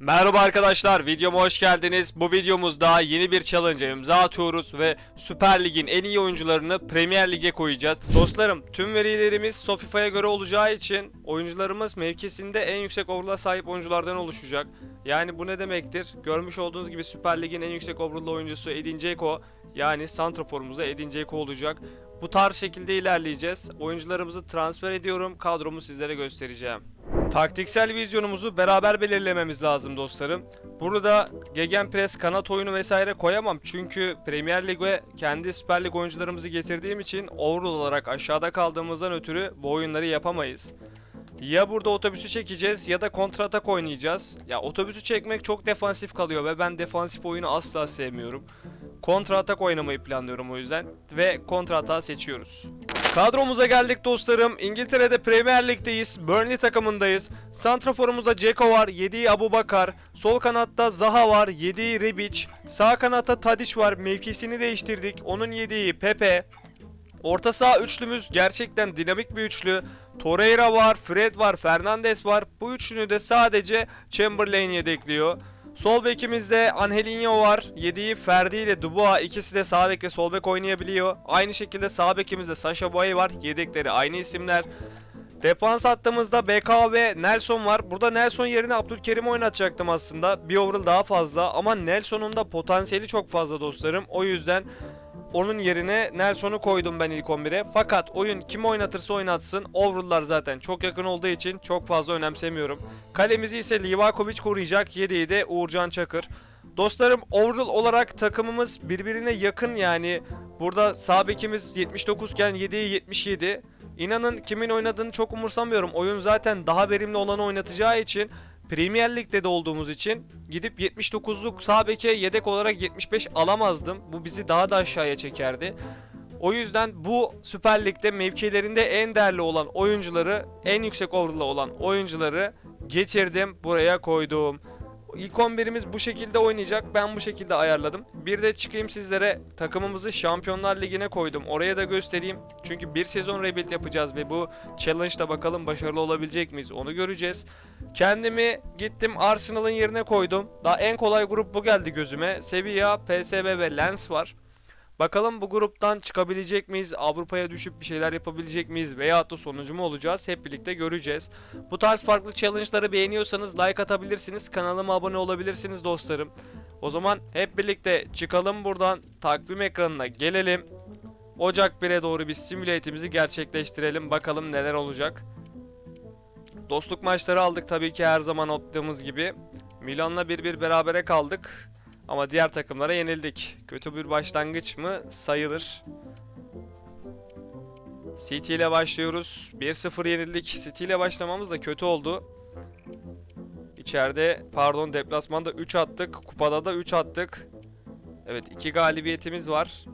Merhaba arkadaşlar, videoma hoş geldiniz. Bu videomuzda yeni bir challenge'a imza atıyoruz ve Süper Lig'in en iyi oyuncularını Premier Lig'e koyacağız. Dostlarım, tüm verilerimiz Sofifa'ya göre olacağı için oyuncularımız mevkisinde en yüksek overall'a sahip oyunculardan oluşacak. Yani bu ne demektir? Görmüş olduğunuz gibi Süper Lig'in en yüksek overall oyuncusu Edin Dzeko yani santraforumuza Edin Dzeko olacak. Bu tarz şekilde ilerleyeceğiz. Oyuncularımızı transfer ediyorum, kadromu sizlere göstereceğim. Taktiksel vizyonumuzu beraber belirlememiz lazım dostlarım. Burada gegenpress, kanat oyunu vesaire koyamam. Çünkü Premier Lig'e kendi Süper Lig oyuncularımızı getirdiğim için overall olarak aşağıda kaldığımızdan ötürü bu oyunları yapamayız. Ya burada otobüsü çekeceğiz ya da kontratak oynayacağız. Ya otobüsü çekmek çok defansif kalıyor ve ben defansif oyunu asla sevmiyorum. Kontra atak oynamayı planlıyorum o yüzden ve kontra atağı seçiyoruz. Kadromuza geldik dostlarım. İngiltere'de Premier Lig'deyiz. Burnley takımındayız. Santraforumuzda Ceko var. 7'yi Abu Bakar. Sol kanatta Zaha var. 7'yi Rebic. Sağ kanatta Tadic var. Mevkisini değiştirdik. Onun 7'yi Pepe. Orta saha üçlümüz gerçekten dinamik bir üçlü. Torreira var, Fred var, Fernandes var. Bu üçlünü de sadece Chamberlain yedekliyor. Sol bekimizde Angelinho var. 7'yi Ferdi ile Dubois ikisi de sağ bek ve sol bek oynayabiliyor. Aynı şekilde sağ bekimizde Sasha Boy var. Yedekleri aynı isimler. Defans hattımızda BK ve Nelson var. Burada Nelson yerine Abdülkerim oynatacaktım aslında. Bir overall daha fazla ama Nelson'un da potansiyeli çok fazla dostlarım. O yüzden onun yerine Nelson'u koydum ben ilk 11'e. Fakat oyun kim oynatırsa oynatsın. Overall'lar zaten çok yakın olduğu için çok fazla önemsemiyorum. Kalemizi ise Livakovic koruyacak. 7'yi de Uğurcan Çakır. Dostlarım overall olarak takımımız birbirine yakın yani. Burada sağ bekimiz 79 iken 7'yi 77. İnanın kimin oynadığını çok umursamıyorum. Oyun zaten daha verimli olanı oynatacağı için Premier Lig'de de olduğumuz için gidip 79'luk sağ beke yedek olarak 75 alamazdım. Bu bizi daha da aşağıya çekerdi. O yüzden bu Süper Lig'de mevkilerinde en değerli olan oyuncuları, en yüksek overall'lı olan oyuncuları getirdim, buraya koydum. İlk 11'imiz bu şekilde oynayacak. Ben bu şekilde ayarladım. Bir de çıkayım sizlere takımımızı Şampiyonlar Ligi'ne koydum. Oraya da göstereyim. Çünkü bir sezon rebuild yapacağız ve bu challenge'da bakalım başarılı olabilecek miyiz onu göreceğiz. Kendimi gittim Arsenal'ın yerine koydum. Daha en kolay grup bu geldi gözüme. Sevilla, PSV ve Lens var. Bakalım bu gruptan çıkabilecek miyiz? Avrupa'ya düşüp bir şeyler yapabilecek miyiz? Veyahut da sonuncu mu olacağız? Hep birlikte göreceğiz. Bu tarz farklı challenge'ları beğeniyorsanız like atabilirsiniz. Kanalıma abone olabilirsiniz dostlarım. O zaman hep birlikte çıkalım buradan. Takvim ekranına gelelim. Ocak 1'e doğru bir simülatimizi gerçekleştirelim. Bakalım neler olacak. Dostluk maçları aldık tabii ki her zaman yaptığımız gibi. Milan'la 1-1 berabere kaldık. Ama diğer takımlara yenildik. Kötü bir başlangıç mı? Sayılır. City ile başlıyoruz. 1-0 yenildik. City ile başlamamız da kötü oldu. İçeride pardon deplasmanda 3 attık. Kupada da 3 attık. Evet 2 galibiyetimiz var.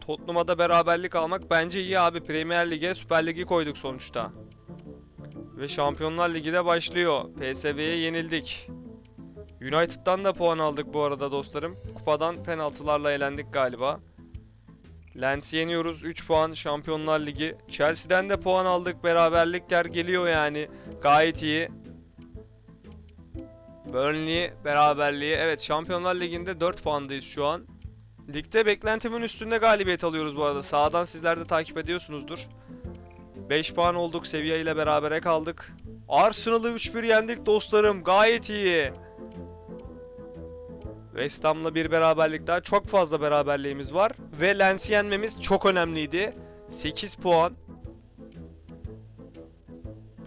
Tottenham'a da beraberlik almak bence iyi abi. Premier Lig'e Süper Lig'i koyduk sonuçta. Ve Şampiyonlar Ligi de başlıyor. PSV'ye yenildik. United'dan da puan aldık bu arada dostlarım. Kupadan penaltılarla elendik galiba. Lens'i yeniyoruz 3 puan Şampiyonlar Ligi. Chelsea'den de puan aldık. Beraberlikler geliyor yani. Gayet iyi. Burnley beraberliği. Evet Şampiyonlar Ligi'nde 4 puandayız şu an. Ligde beklentimin üstünde galibiyet alıyoruz bu arada. Sağdan sizler de takip ediyorsunuzdur. 5 puan olduk. Sevilla ile berabere kaldık. Arsenal'ı 3-1 yendik dostlarım. Gayet iyi. West Ham'la bir beraberlik daha çok fazla beraberliğimiz var. Ve Lens'i yenmemiz çok önemliydi. 8 puan.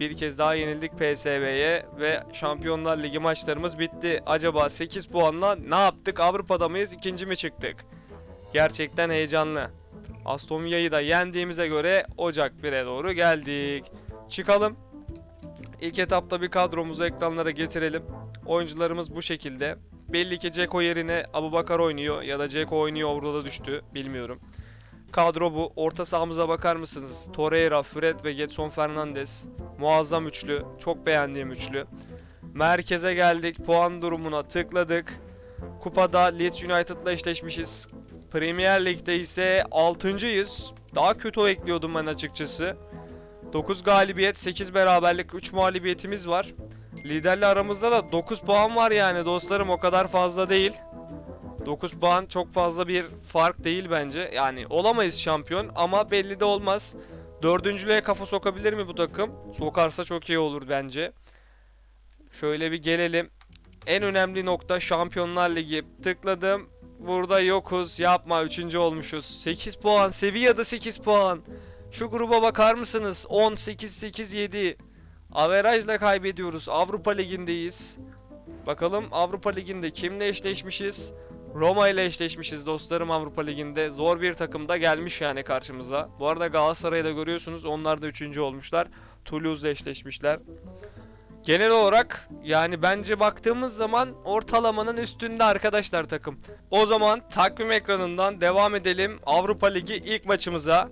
Bir kez daha yenildik PSV'ye ve Şampiyonlar Ligi maçlarımız bitti. Acaba 8 puanla ne yaptık? Avrupa'da mıyız? İkinci mi çıktık? Gerçekten heyecanlı. Aston Villa'yı da yendiğimize göre Ocak 1'e doğru geldik. Çıkalım. İlk etapta bir kadromuzu ekranlara getirelim. Oyuncularımız bu şekilde. Belli ki Ceko yerine Abubakar oynuyor ya da Ceko oynuyor orada düştü bilmiyorum. Kadro bu. Orta sahamıza bakar mısınız? Torreira, Fred ve Getson Fernandes. Muazzam üçlü. Çok beğendiğim üçlü. Merkeze geldik. Puan durumuna tıkladık. Kupada Leeds United'la eşleşmişiz. Premier Lig'de ise 6.'yız. Daha kötü ekliyordum ben açıkçası. 9 galibiyet, 8 beraberlik, 3 mağlubiyetimiz var. Liderle aramızda da 9 puan var yani dostlarım o kadar fazla değil. 9 puan çok fazla bir fark değil bence. Yani olamayız şampiyon ama belli de olmaz. Dördüncülüğe kafa sokabilir mi bu takım? Sokarsa çok iyi olur bence. Şöyle bir gelelim. En önemli nokta Şampiyonlar Ligi. Tıkladım. Burada yokuz. Yapma. Üçüncü olmuşuz. 8 puan. Sevilla'da 8 puan. Şu gruba bakar mısınız? 10, 8, 8, 7. Averajla kaybediyoruz. Avrupa Ligi'ndeyiz. Bakalım Avrupa Ligi'nde kimle eşleşmişiz? Roma ile eşleşmişiz dostlarım Avrupa Ligi'nde. Zor bir takım da gelmiş yani karşımıza. Bu arada Galatasaray'ı da görüyorsunuz. Onlar da üçüncü olmuşlar. Toulouse'la eşleşmişler. Genel olarak yani bence baktığımız zaman ortalamanın üstünde arkadaşlar takım. O zaman takvim ekranından devam edelim Avrupa Ligi ilk maçımıza.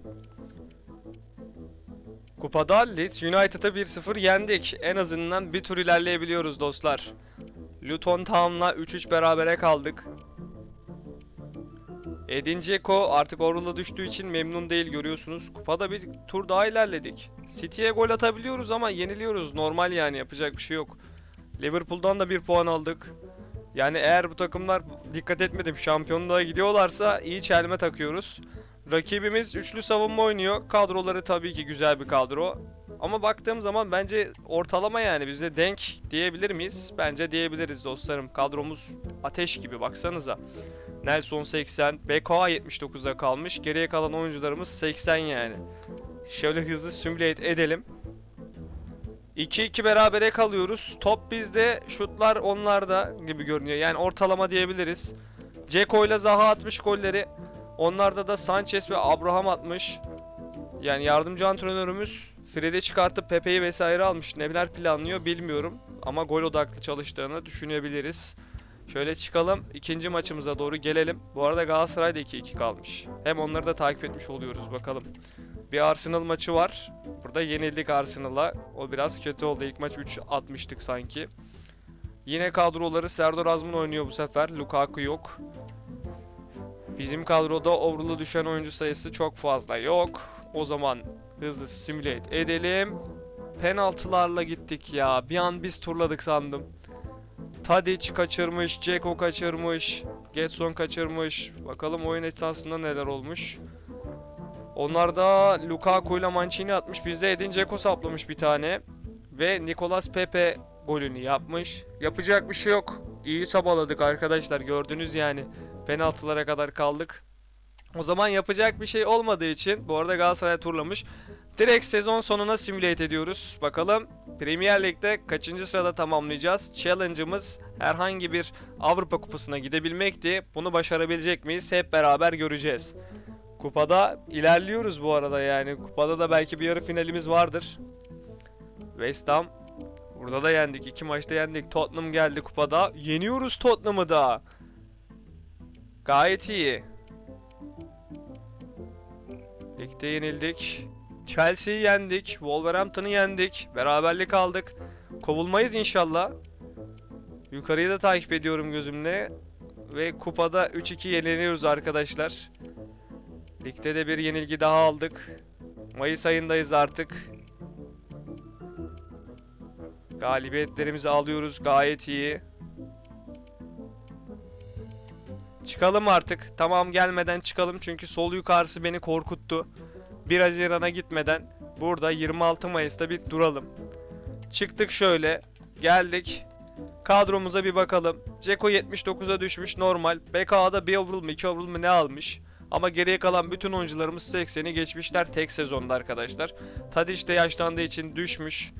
Kupada Leeds United'ı 1-0 yendik. En azından bir tur ilerleyebiliyoruz dostlar. Luton Town'la 3-3 berabere kaldık. Edin Dzeko artık Orl'a düştüğü için memnun değil görüyorsunuz. Kupada bir tur daha ilerledik. City'ye gol atabiliyoruz ama yeniliyoruz. Normal yani yapacak bir şey yok. Liverpool'dan da bir puan aldık. Yani eğer bu takımlar dikkat etmedim şampiyonluğa gidiyorlarsa iyi çelme takıyoruz. Rakibimiz üçlü savunma oynuyor. Kadroları tabii ki güzel bir kadro. Ama baktığım zaman bence ortalama yani bize denk diyebilir miyiz? Bence diyebiliriz dostlarım. Kadromuz ateş gibi baksanıza. Nelson 80, BKA 79'a kalmış. Geriye kalan oyuncularımız 80 yani. Şöyle hızlı simülate edelim. 2-2 berabere kalıyoruz. Top bizde, şutlar onlarda gibi görünüyor. Yani ortalama diyebiliriz. Ceko ile Zaha atmış golleri. Onlarda da Sanchez ve Abraham atmış. Yani yardımcı antrenörümüz Fred'i çıkartıp Pepe'yi vesaire almış. Neler planlıyor bilmiyorum. Ama gol odaklı çalıştığını düşünebiliriz. Şöyle çıkalım. ikinci maçımıza doğru gelelim. Bu arada Galatasaray da 2-2 kalmış. Hem onları da takip etmiş oluyoruz bakalım. Bir Arsenal maçı var. Burada yenildik Arsenal'a. O biraz kötü oldu. İlk maç 3 atmıştık sanki. Yine kadroları Serdar Azmun oynuyor bu sefer. Lukaku yok. Bizim kadroda overall'a düşen oyuncu sayısı çok fazla yok. O zaman hızlı simülate edelim. Penaltılarla gittik ya. Bir an biz turladık sandım. Tadic kaçırmış, Ceko kaçırmış, Getson kaçırmış. Bakalım oyun esasında neler olmuş. Onlar da Lukaku ile Mancini atmış. Bizde Edin Dzeko saplamış bir tane. Ve Nicolas Pepe golünü yapmış. Yapacak bir şey yok. İyi sabaladık arkadaşlar gördünüz yani. Penaltılara kadar kaldık. O zaman yapacak bir şey olmadığı için bu arada Galatasaray turlamış. Direkt sezon sonuna simülate ediyoruz. Bakalım Premier Lig'de kaçıncı sırada tamamlayacağız? Challenge'ımız herhangi bir Avrupa kupasına gidebilmekti. Bunu başarabilecek miyiz? Hep beraber göreceğiz. Kupada ilerliyoruz bu arada yani. Kupada da belki bir yarı finalimiz vardır. West Ham Burada da yendik. iki maçta yendik. Tottenham geldi kupada. Yeniyoruz Tottenham'ı da. Gayet iyi. Ligde yenildik. Chelsea'yi yendik. Wolverhampton'ı yendik. Beraberlik aldık. Kovulmayız inşallah. Yukarıyı da takip ediyorum gözümle. Ve kupada 3-2 yeniliyoruz arkadaşlar. Ligde de bir yenilgi daha aldık. Mayıs ayındayız artık. Galibiyetlerimizi alıyoruz gayet iyi. Çıkalım artık. Tamam gelmeden çıkalım çünkü sol yukarısı beni korkuttu. 1 Haziran'a gitmeden burada 26 Mayıs'ta bir duralım. Çıktık şöyle. Geldik. Kadromuza bir bakalım. Ceko 79'a düşmüş normal. BK'da bir overall mu 2 overall mu ne almış? Ama geriye kalan bütün oyuncularımız 80'i geçmişler tek sezonda arkadaşlar. Tadic de yaşlandığı için düşmüş.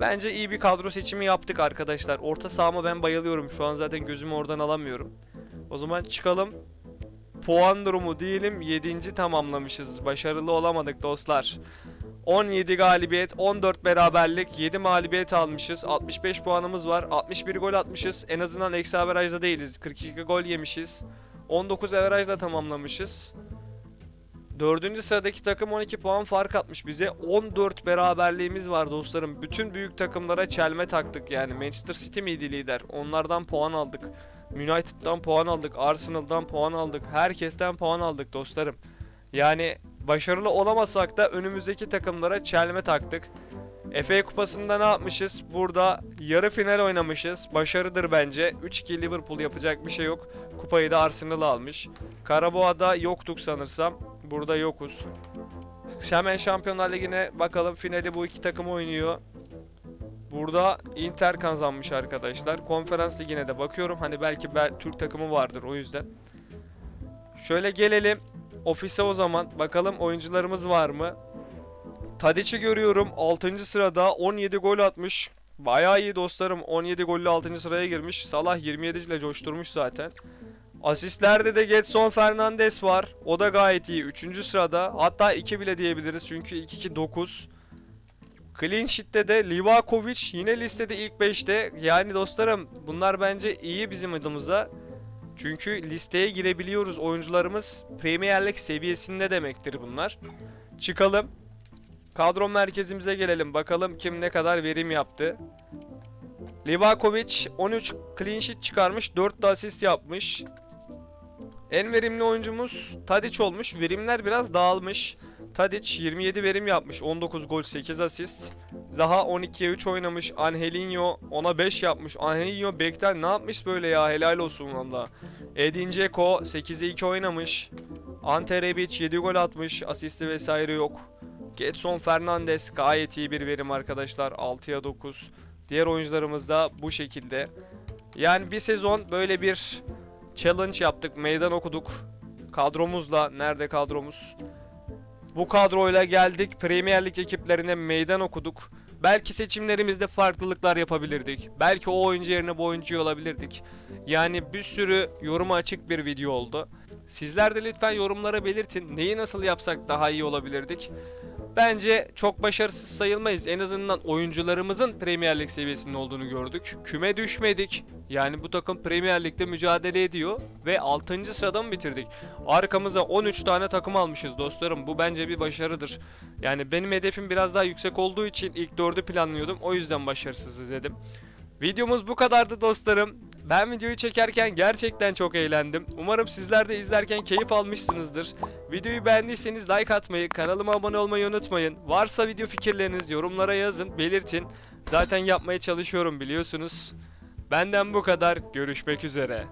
Bence iyi bir kadro seçimi yaptık arkadaşlar. Orta sahama ben bayılıyorum. Şu an zaten gözümü oradan alamıyorum. O zaman çıkalım. Puan durumu diyelim 7. tamamlamışız. Başarılı olamadık dostlar. 17 galibiyet, 14 beraberlik, 7 mağlubiyet almışız. 65 puanımız var. 61 gol atmışız. En azından eksi averajda değiliz. 42 gol yemişiz. 19 averajla tamamlamışız. Dördüncü sıradaki takım 12 puan fark atmış bize. 14 beraberliğimiz var dostlarım. Bütün büyük takımlara çelme taktık yani. Manchester City miydi lider? Onlardan puan aldık. United'dan puan aldık. Arsenal'dan puan aldık. Herkesten puan aldık dostlarım. Yani başarılı olamasak da önümüzdeki takımlara çelme taktık. FA Kupası'nda ne yapmışız? Burada yarı final oynamışız. Başarıdır bence. 3-2 Liverpool yapacak bir şey yok. Kupayı da Arsenal almış. Karaboğa'da yoktuk sanırsam. Burada yokuz. Hemen Şampiyonlar Ligi'ne bakalım. Finali bu iki takım oynuyor. Burada Inter kazanmış arkadaşlar. Konferans Ligi'ne de bakıyorum. Hani belki bel- Türk takımı vardır o yüzden. Şöyle gelelim. Ofise o zaman. Bakalım oyuncularımız var mı? Tadic'i görüyorum. 6. sırada 17 gol atmış. Bayağı iyi dostlarım. 17 golle 6. sıraya girmiş. Salah 27 ile coşturmuş zaten. Asistlerde de Getson Fernandes var. O da gayet iyi. 3. sırada. Hatta 2 bile diyebiliriz. Çünkü 2-2 9. Clean Sheet'te de Livakovic yine listede ilk 5'te. Yani dostlarım bunlar bence iyi bizim adımıza. Çünkü listeye girebiliyoruz. Oyuncularımız Premier Lig seviyesinde demektir bunlar. Çıkalım. Kadro merkezimize gelelim. Bakalım kim ne kadar verim yaptı. Livakovic 13 clean sheet çıkarmış. 4 de asist yapmış. En verimli oyuncumuz Tadic olmuş. Verimler biraz dağılmış. Tadic 27 verim yapmış. 19 gol 8 asist. Zaha 12'ye 3 oynamış. Angelinho ona 5 yapmış. Angelinho bekten ne yapmış böyle ya helal olsun valla. Edin Dzeko 8'e 2 oynamış. Ante Rebic 7 gol atmış. Asisti vesaire yok. Getson Fernandes gayet iyi bir verim arkadaşlar. 6'ya 9. Diğer oyuncularımız da bu şekilde. Yani bir sezon böyle bir challenge yaptık. Meydan okuduk. Kadromuzla. Nerede kadromuz? Bu kadroyla geldik. Premier Lig ekiplerine meydan okuduk. Belki seçimlerimizde farklılıklar yapabilirdik. Belki o oyuncu yerine bu oyuncuyu alabilirdik. Yani bir sürü yoruma açık bir video oldu. Sizler de lütfen yorumlara belirtin. Neyi nasıl yapsak daha iyi olabilirdik. Bence çok başarısız sayılmayız. En azından oyuncularımızın Premier Lig seviyesinde olduğunu gördük. Küme düşmedik. Yani bu takım Premier Lig'de mücadele ediyor ve 6. sırada mı bitirdik? Arkamıza 13 tane takım almışız dostlarım. Bu bence bir başarıdır. Yani benim hedefim biraz daha yüksek olduğu için ilk 4'ü planlıyordum. O yüzden başarısızız dedim. Videomuz bu kadardı dostlarım. Ben videoyu çekerken gerçekten çok eğlendim. Umarım sizler de izlerken keyif almışsınızdır. Videoyu beğendiyseniz like atmayı, kanalıma abone olmayı unutmayın. Varsa video fikirleriniz yorumlara yazın, belirtin. Zaten yapmaya çalışıyorum biliyorsunuz. Benden bu kadar. Görüşmek üzere.